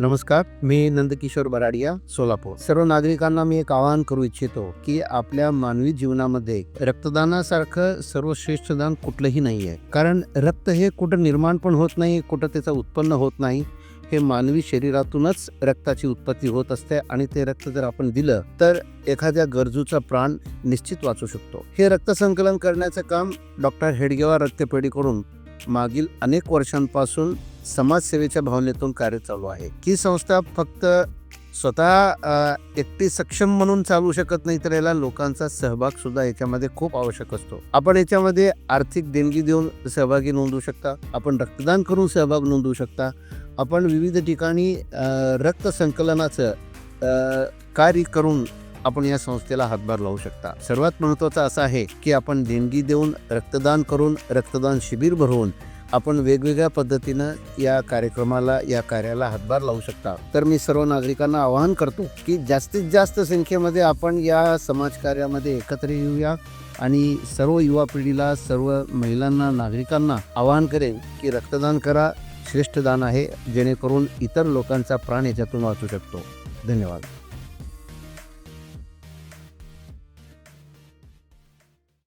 नमस्कार मी नंदकिशोर बराडिया सोलापूर. सर्व नागरिकांना मी एक आवाहन करू इच्छितो की आपल्या मानवी जीवनामध्ये रक्तदानासारखं सर्वश्रेष्ठ दान कुठलंही नाही आहे कारण रक्त हे कुठं निर्माण पण होत नाही कुठं त्याचं उत्पन्न होत नाही हे मानवी शरीरातूनच रक्ताची उत्पत्ती होत असते आणि ते रक्त जर आपण दिलं तर एखाद्या गरजूचा प्राण निश्चित वाचू शकतो. हे रक्त संकलन करण्याचं काम डॉक्टर हेडगेवार रक्तपेढीकडून मागील अनेक वर्षांपासून समाजसेवेच्या भावनेतून कार्य चालू आहे. ही संस्था फक्त स्वतः एकटी सक्षम म्हणून चालू शकत नाही तर याला लोकांचा सहभाग सुद्धा याच्यामध्ये खूप आवश्यक असतो. आपण याच्यामध्ये आर्थिक देणगी देऊन सहभागी नोंदवू शकता आपण रक्तदान करून सहभाग नोंदवू शकता आपण विविध ठिकाणी रक्त संकलनाचं कार्य करून आपण या संस्थेला हातभार लावू शकता. सर्वात महत्त्वाचं असं आहे की आपण देणगी देऊन रक्तदान करून रक्तदान शिबिर भरवून आपण वेगवेगळ्या पद्धतीनं या कार्यक्रमाला या कार्याला हातभार लावू शकता. तर मी सर्व नागरिकांना आवाहन करतो की जास्तीत जास्त संख्येमध्ये आपण या समाजकार्यामध्ये एकत्र येऊया आणि सर्व युवा पिढीला सर्व महिलांना नागरिकांना आवाहन करेन की रक्तदान करा श्रेष्ठ दान आहे जेणेकरून इतर लोकांचा प्राण याच्यातून वाचू शकतो. धन्यवाद.